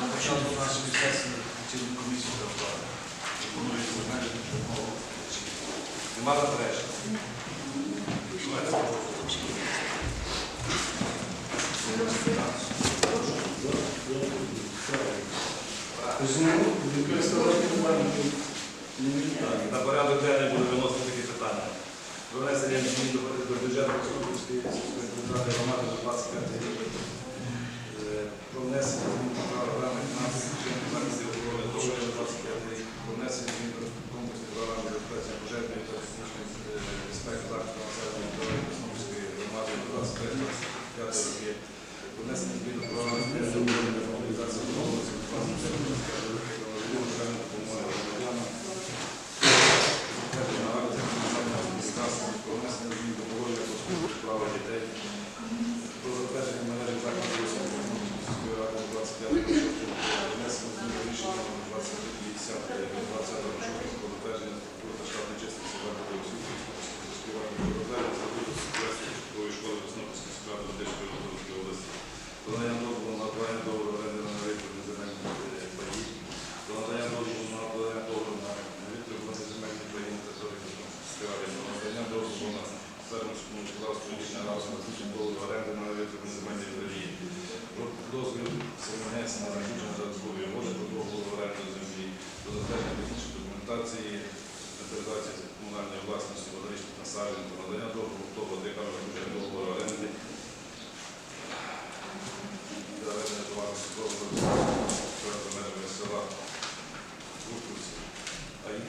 На початку нашої сесії цілу комісію розглядали. Пропоную затвердити шляхову. Нема заперечень? На порядок денний буде виносити такі питання. Про внесення змін до до бюджету Костопільської сільської територіальної громади на 25 рік. Про внесення змін до програми захистів охорони здоров'я 25 рік. Про внесення змін до комплексної програми забезпечення пожежної та технічної безпеки захисту населення здоров'я Костопільської громади на 23-25 роки. Про внесення змін до програми сприяння мобілізації оборони 25 роки. Про надання допомоги громадянам про внесення змін до положення про службу права дітей, про затвердження мережі закладів освіти сільської ради 25 року, про внесення змін до рішення номер 2050 20 року про затвердження структури та штатної численності закладів освіти сільської ради, про затвердження статуту сільської школи Веснопільської сільської ради Одеської Володимирської області, про надання дозволу на укладення договору оренди на витребувані земельні е, паї, про надання дозволу на укладення договору на витребувані земельні паї на території Веснопільської ради, про надання дозволу на фермерському господарству річна разу на заключення договору оренди на витребувані земельні паї, про дозвіл Семенець на заключення додаткової угоди про договор оренди землі, про затвердження технічної документації інвентаризації комунальної власності водорічних насаджень, про надання дозволу того, де кажуть, заключення договору оренди для ведення товарного договору перед межами села Курківці, а їх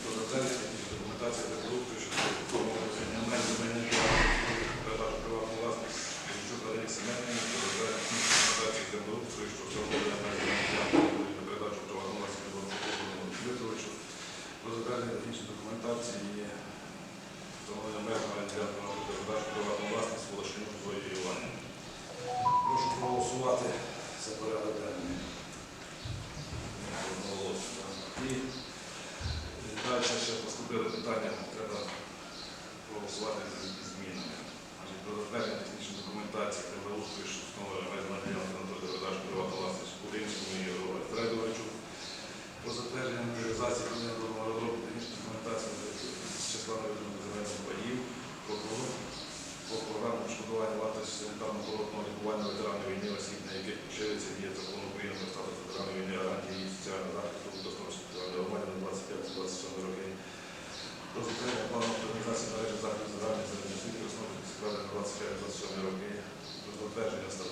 про затвердження технічної документації для продуктів, що формується на земельних передачу приватну власність Лічук Валерій Семенівні, про затвердження технічної документації для продуктів, що формується на земельних передачу приватну власність Володимиру Дмитровичу, про затвердження технічної документації встановлення меж на ділянку на передачу приватну власність Волошину Зої Іванівни. Прошу проголосувати за порядок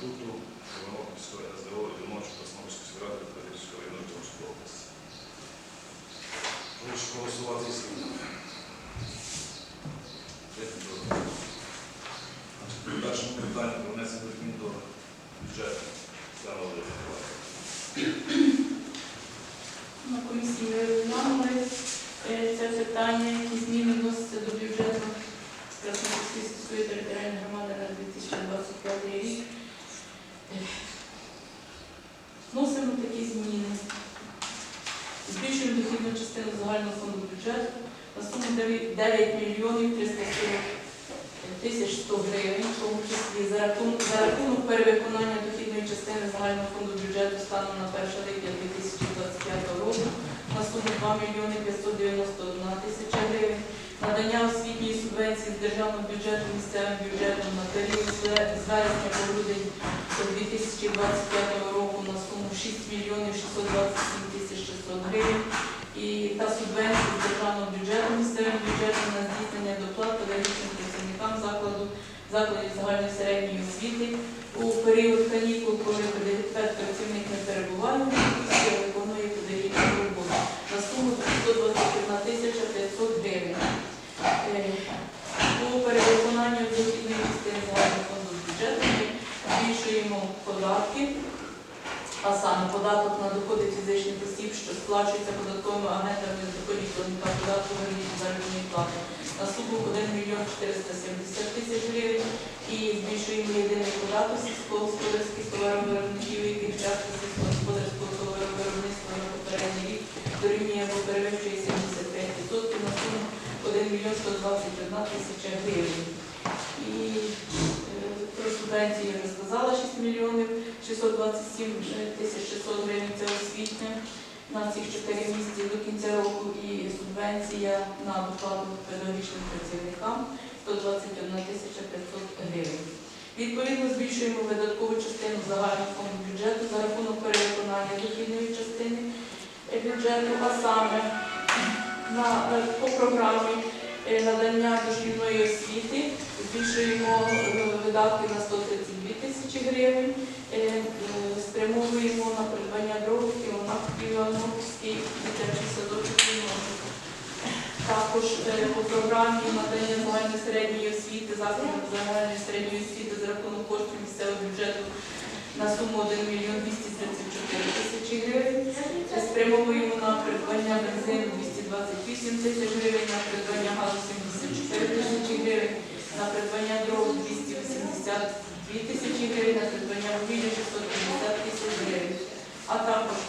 статуту Іванопільської СДО і Доночої Космопільської ради Петрівської району Томської області. Прошу голосувати із змінами. В першому питанні про внесення змін до бюджету. Володимирівна. На комісії ми розглянули е, це питання, які зміни вносяться до бюджету Краснодарської сільської територіальної громади на 2025 рік. Е, Вносимо такі зміни. Збільшуємо дохідну частину загального фонду бюджету на суму 9 9 мільйонів 340 тисяч 100 гривень, в тому числі за рахунок, за перевиконання дохідної частини загального фонду бюджету станом на 1 липня 2025 року на суму 2 мільйони 591 тисяча гривень, надання освітньої субвенції з державного бюджету місцевим бюджетом на період з вересня по грудень 2025 року на суму 6 мільйонів 627 тисяч 600 гривень. І та субвенція з державного бюджету місцевим бюджетом на здійснення доплат педагогічним працівникам закладу закладів загальної середньої освіти період канікул, коли педагог-працівник не перебуває місті, виконує педагогічну роботу на суму 121 тисяча 500 гривень. Е, По перевиконанню дохідної частини загального фонду бюджету ми збільшуємо податки, а саме податок на доходи фізичних осіб, що сплачується податковими агентами доходів платника податку вирішення заробітної плати на суму 1 мільйон 470 тисяч гривень і збільшуємо єдиний податок сільськогосподарських товаровиробників, які часто сільськогосподарського товаровиробництва на попередній рік дорівнює або перевищує 75% на суму 1 мільйон 121 тисяча гривень. І е, про субвенції сказала 6 мільйонів. 627 тисяч 600 гривень це освітня на цих 4 місяці до кінця року і субвенція на доплату педагогічним працівникам 121 тисяча 500 гривень. Відповідно, збільшуємо видаткову частину загального фонду бюджету за рахунок перевиконання дохідної частини бюджету, а саме на, по програмі е, надання дошкільної освіти збільшуємо е, видатки на 132 тисячі гривень, е, е, спрямовуємо на придбання дров Івановський дитячий садочок «Віночок». Також по програмі надання загальної середньої освіти, закладів загальної середньої освіти за рахунок коштів місцевого бюджету на суму 1 мільйон 234 тисячі гривень. Спрямовуємо на придбання бензину 228 тисяч гривень, на придбання газу 74 тисячі гривень, на придбання дров 282 тисячі гривень, на придбання вугілля 650 тисяч гривень. А також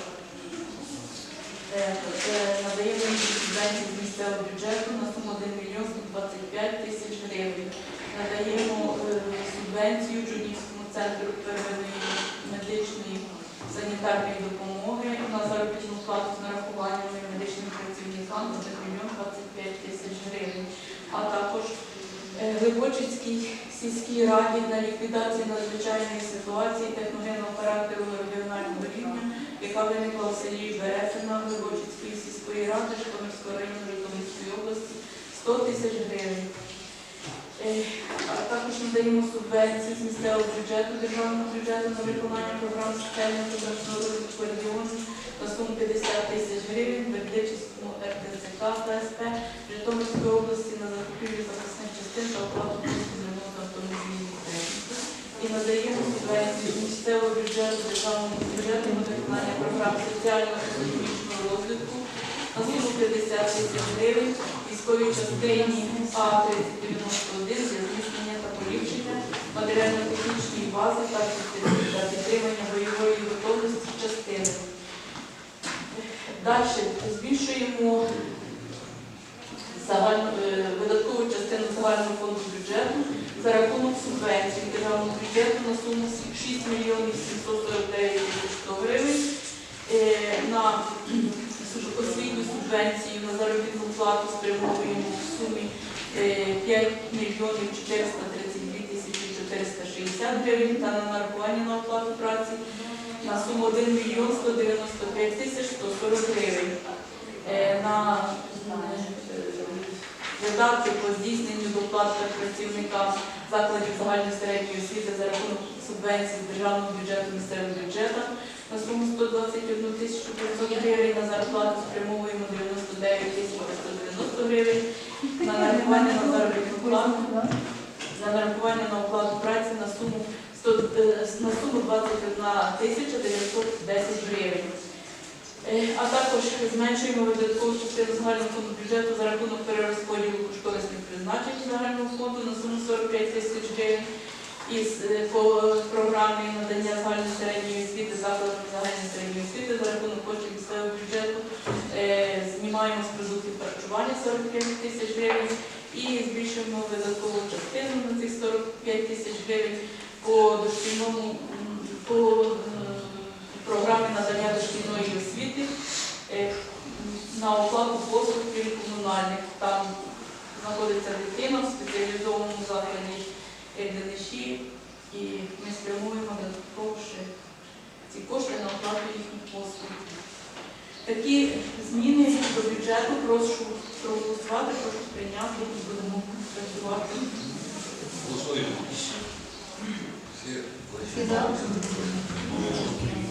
е, е, надаємо субвенції з місцевого бюджету на суму 1 мільйон 125 тисяч гривень. Надаємо е, субвенцію Джунівському центру первинної медичної санітарної допомоги на заробітну плату з нарахуваннями медичним працівникам на 1 мільйон 25 тисяч гривень. А також е, Глибочицькій сільській раді на ліквідацію надзвичайної ситуації техногенного характеру регіонального рівня, яка виникла в селі Березина Глибочицької сільської ради Житомирського району Житомирської області 100 тисяч гривень. Е, А також надаємо субвенції з місцевого бюджету, державного бюджету на виконання програм соціального та розвитку регіону на суму 50 тисяч гривень, Бердичівському РТЦК ФСП Житомирської області на закупівлю запасних частин та оплату ремонту автомобільних техніки. І надаємо субвенцію з місцевого бюджету, державного бюджету на виконання програм соціально-економічного розвитку на суму 50 тисяч гривень військовій частині А-3091 для зміцнення та поліпшення матеріально-технічної бази та підтримання бойової готовності частини. Далі збільшуємо е, видаткову частину загального фонду бюджету за рахунок субвенцій державного бюджету на суму 6 мільйонів 749 тисяч 100 гривень е, на освітню субвенцію на заробітну плату спрямовуємо в сумі е, 5 мільйонів 432 тисячі 460 гривень та на нарахування на оплату праці на суму 1 мільйон 195 тисяч 140 гривень. Е, На видатки по здійсненню доплат працівникам закладів загальної середньої освіти за рахунок субвенцій з державного бюджету місцевого бюджету на суму 121 тисячу 500 гривень, на зарплату спрямовуємо 99 тисяч 590 гривень, на нарахування на заробітну плату, на нарахування на оплату праці на суму 100, е, на суму 21 тисяча 910 гривень. Е, А також зменшуємо видаткову частину загального фонду бюджету за рахунок перерозподілу кошторисних призначень загального фонду на суму 45 тисяч гривень із е, по програмі надання загальної середньої освіти закладів загальної середньої освіти за рахунок коштів місцевого бюджету. Е, Знімаємо з продуктів харчування 45 тисяч гривень і збільшуємо видаткову частину на цих 45 тисяч гривень по дошкільному по м, програмі надання дошкільної освіти е, на оплату послуг комунальних. Там знаходиться дитина в спеціалізованому закладі ДНШі, і ми спрямуємо додатково ці кошти на оплату їхніх послуг. Такі зміни до бюджету прошу проголосувати, прошу прийняти і будемо працювати. Голосуємо. Наступне питання